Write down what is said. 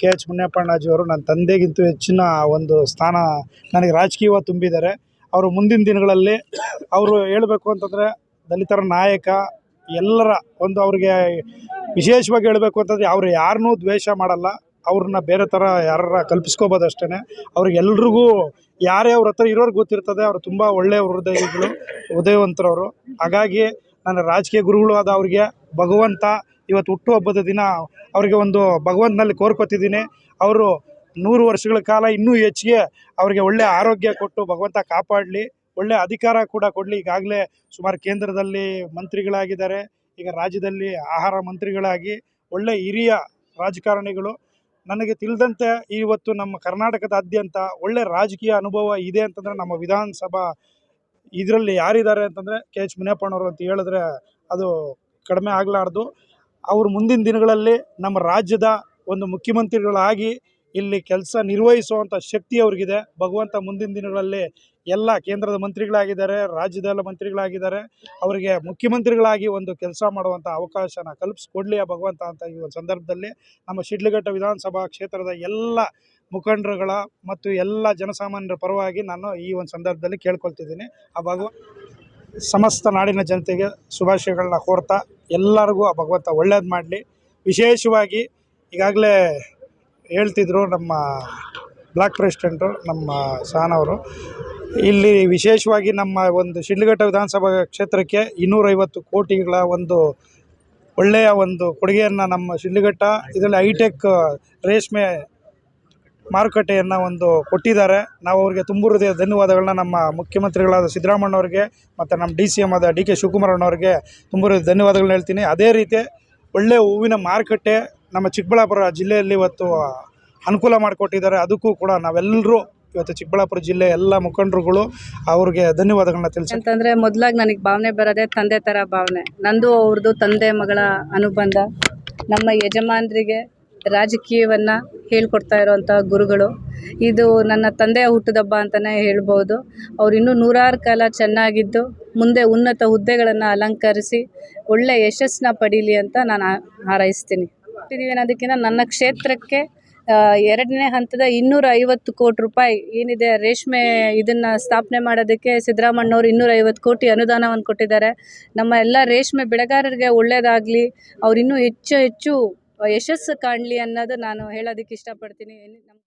K H ಮುನಿಯಪ್ಪಣ್ಣಾಜಿಯವರು ನನ್ನ ತಂದೆಗಿಂತ ಹೆಚ್ಚಿನ ಒಂದು ಸ್ಥಾನ ನನಗೆ ರಾಜಕೀಯ ತುಂಬಿದ್ದಾರೆ. ಅವರು ಮುಂದಿನ ದಿನಗಳಲ್ಲಿ ಅವರು ಹೇಳಬೇಕು ಅಂತಂದರೆ ದಲಿತರ ನಾಯಕ ಎಲ್ಲರ ಒಂದು ಅವ್ರಿಗೆ ವಿಶೇಷವಾಗಿ ಹೇಳಬೇಕು ಅಂತಂದರೆ ಅವರು ಯಾರನ್ನೂ ದ್ವೇಷ ಮಾಡಲ್ಲ. ಅವ್ರನ್ನ ಬೇರೆ ಥರ ಯಾರ ಕಲ್ಪಿಸ್ಕೋಬೋದು ಅಷ್ಟೇ ಅವ್ರಿಗೆಲ್ರಿಗೂ ಯಾರೇ ಅವ್ರ ಹತ್ರ ಇರೋರ್ಗೆ ಗೊತ್ತಿರ್ತದೆ. ಅವ್ರು ತುಂಬ ಒಳ್ಳೆಯ ಹೃದಯಗಳು ಉದಯವಂತರವರು ಹಾಗಾಗಿ ನನ್ನ ರಾಜಕೀಯ ಗುರುಗಳು ಆದ ಅವ್ರಿಗೆ ಭಗವಂತ ಇವತ್ತು ಹುಟ್ಟುಹಬ್ಬದ ದಿನ ಅವರಿಗೆ ಒಂದು ಭಗವಂತನಲ್ಲಿ ಕೋರ್ಕೊತಿದ್ದೀನಿ. ಅವರು ನೂರು ವರ್ಷಗಳ ಕಾಲ ಇನ್ನೂ ಹೆಚ್ಚಿಗೆ ಅವರಿಗೆ ಒಳ್ಳೆಯ ಆರೋಗ್ಯ ಕೊಟ್ಟು ಭಗವಂತ ಕಾಪಾಡಲಿ. ಒಳ್ಳೆಯ ಅಧಿಕಾರ ಕೂಡ ಕೊಡಲಿ. ಈಗಾಗಲೇ ಸುಮಾರು ಕೇಂದ್ರದಲ್ಲಿ ಮಂತ್ರಿಗಳಾಗಿದ್ದಾರೆ. ಈಗ ರಾಜ್ಯದಲ್ಲಿ ಆಹಾರ ಮಂತ್ರಿಗಳಾಗಿ ಒಳ್ಳೆಯ ಹಿರಿಯ ರಾಜಕಾರಣಿಗಳು. ನನಗೆ ತಿಳಿದಂತೆ ಇವತ್ತು ನಮ್ಮ ಕರ್ನಾಟಕದಾದ್ಯಂತ ಒಳ್ಳೆ ರಾಜಕೀಯ ಅನುಭವ ಇದೆ ಅಂತಂದರೆ ನಮ್ಮ ವಿಧಾನಸಭಾ ಇದರಲ್ಲಿ ಯಾರಿದ್ದಾರೆ ಅಂತಂದರೆ ಕೆ ಎಚ್ ಮುನಿಯಪ್ಪನವರು ಅಂತ ಹೇಳಿದ್ರೆ ಅದು ಕಡಿಮೆ ಆಗಲಾರ್ದು. ಅವರು ಮುಂದಿನ ದಿನಗಳಲ್ಲಿ ನಮ್ಮ ರಾಜ್ಯದ ಒಂದು ಮುಖ್ಯಮಂತ್ರಿಗಳಾಗಿ ಇಲ್ಲಿ ಕೆಲಸ ನಿರ್ವಹಿಸುವಂಥ ಶಕ್ತಿ ಅವ್ರಿಗಿದೆ. ಭಗವಂತ ಮುಂದಿನ ದಿನಗಳಲ್ಲಿ ಎಲ್ಲ ಕೇಂದ್ರದ ಮಂತ್ರಿಗಳಾಗಿದ್ದಾರೆ ರಾಜ್ಯದ ಎಲ್ಲ ಮಂತ್ರಿಗಳಾಗಿದ್ದಾರೆ. ಅವರಿಗೆ ಮುಖ್ಯಮಂತ್ರಿಗಳಾಗಿ ಒಂದು ಕೆಲಸ ಮಾಡುವಂಥ ಅವಕಾಶನ ಕಲ್ಪಿಸ್ಕೊಡ್ಲಿ ಆ ಭಗವಂತ ಅಂತ ಈ ಒಂದು ಸಂದರ್ಭದಲ್ಲಿ ನಮ್ಮ ಶಿಡ್ಲಘಟ್ಟ ವಿಧಾನಸಭಾ ಕ್ಷೇತ್ರದ ಎಲ್ಲ ಮುಖಂಡರುಗಳ ಮತ್ತು ಎಲ್ಲ ಜನಸಾಮಾನ್ಯರ ಪರವಾಗಿ ನಾನು ಈ ಒಂದು ಸಂದರ್ಭದಲ್ಲಿ ಕೇಳ್ಕೊಳ್ತಿದ್ದೀನಿ. ಆ ಭಗವ ಸಮಸ್ತ ನಾಡಿನ ಜನತೆಗೆ ಶುಭಾಶಯಗಳನ್ನ ಕೋರ್ತಾ ಎಲ್ಲರಿಗೂ ಆ ಭಗವಂತ ಒಳ್ಳೇದು ಮಾಡಲಿ. ವಿಶೇಷವಾಗಿ ಈಗಾಗಲೇ ಹೇಳ್ತಿದ್ರು ನಮ್ಮ ಬ್ಲಾಕ್ ಪ್ರೆಸಿಡೆಂಟು ನಮ್ಮ ಸಾನವರು ಇಲ್ಲಿ ವಿಶೇಷವಾಗಿ ನಮ್ಮ ಒಂದು ಶಿಡ್ಲಘಟ್ಟ ವಿಧಾನಸಭಾ ಕ್ಷೇತ್ರಕ್ಕೆ ಇನ್ನೂರೈವತ್ತು ಕೋಟಿಗಳ ಒಂದು ಒಳ್ಳೆಯ ಒಂದು ಕೊಡುಗೆಯನ್ನು ನಮ್ಮ ಶಿಡ್ಲಘಟ್ಟ, ಇದರಲ್ಲಿ ಹೈಟೆಕ್, ರೇಷ್ಮೆ ಮಾರುಕಟ್ಟೆಯನ್ನು ಒಂದು ಕೊಟ್ಟಿದ್ದಾರೆ. ನಾವು ಅವರಿಗೆ ತುಂಬ ಹೃದಯ ಧನ್ಯವಾದಗಳನ್ನ ನಮ್ಮ ಮುಖ್ಯಮಂತ್ರಿಗಳಾದ ಸಿದ್ದರಾಮಣ್ಣವ್ರಿಗೆ ಮತ್ತು ನಮ್ಮ ಡಿ ಸಿ ಎಂ ಆದ ಡಿ ಕೆ ಶಿವಕುಮಾರಣ್ಣವ್ರಿಗೆ ತುಂಬ ಹೃದಯ ಧನ್ಯವಾದಗಳನ್ನ ಹೇಳ್ತೀನಿ. ಅದೇ ರೀತಿ ಒಳ್ಳೆಯ ಹೂವಿನ ಮಾರುಕಟ್ಟೆ ನಮ್ಮ ಚಿಕ್ಕಬಳ್ಳಾಪುರ ಜಿಲ್ಲೆಯಲ್ಲಿ ಇವತ್ತು ಅನುಕೂಲ ಮಾಡಿಕೊಟ್ಟಿದ್ದಾರೆ. ಅದಕ್ಕೂ ಕೂಡ ನಾವೆಲ್ಲರೂ ಇವತ್ತು ಚಿಕ್ಕಬಳ್ಳಾಪುರ ಜಿಲ್ಲೆ ಎಲ್ಲ ಮುಖಂಡರುಗಳು ಅವ್ರಿಗೆ ಧನ್ಯವಾದಗಳನ್ನ ತಿಳಿಸಿ ಅಂತಂದ್ರೆ ಮೊದಲಾಗಿ ನನಗೆ ಭಾವನೆ ಬರೋದೇ ತಂದೆ ತರ ಭಾವನೆ. ನಂದು ಅವ್ರದ್ದು ತಂದೆ ಮಗಳ ಅನುಬಂಧ. ನಮ್ಮ ಯಜಮಾನರಿಗೆ ರಾಜಕೀಯವನ್ನ ಹೇಳ್ಕೊಡ್ತಾ ಇರೋವಂಥ ಗುರುಗಳು. ಇದು ನನ್ನ ತಂದೆಯ ಹುಟ್ಟುದಬ್ಬ ಅಂತಲೇ ಹೇಳ್ಬೋದು. ಅವ್ರು ಇನ್ನೂ ನೂರಾರು ಕಾಲ ಚೆನ್ನಾಗಿದ್ದು, ಮುಂದೆ ಉನ್ನತ ಹುದ್ದೆಗಳನ್ನು ಅಲಂಕರಿಸಿ, ಒಳ್ಳೆ ಯಶಸ್ಸನ್ನ ಪಡೀಲಿ ಅಂತ ನಾನು ಹಾರೈಸ್ತೀನಿ. ಹುಟ್ಟಿದೀವಿ ಅನ್ನೋದಕ್ಕಿಂತ ನನ್ನ ಕ್ಷೇತ್ರಕ್ಕೆ ಎರಡನೇ ಹಂತದ ಇನ್ನೂರ ಐವತ್ತು ಕೋಟಿ ರೂಪಾಯಿ ಏನಿದೆ, ರೇಷ್ಮೆ ಇದನ್ನು ಸ್ಥಾಪನೆ ಮಾಡೋದಕ್ಕೆ ಸಿದ್ದರಾಮಣ್ಣವ್ರು ಇನ್ನೂರ ಐವತ್ತು ಕೋಟಿ ಅನುದಾನವನ್ನು ಕೊಟ್ಟಿದ್ದಾರೆ. ನಮ್ಮ ಎಲ್ಲ ರೇಷ್ಮೆ ಬೆಳೆಗಾರರಿಗೆ ಒಳ್ಳೆಯದಾಗಲಿ ಅವ್ರು ಇನ್ನೂ ಹೆಚ್ಚು ಹೆಚ್ಚು ಯಶಸ್ಸು ಕಾಣಲಿ ಅನ್ನೋದು ನಾನು ಹೇಳೋದಕ್ಕೆ ಇಷ್ಟಪಡ್ತೀನಿ.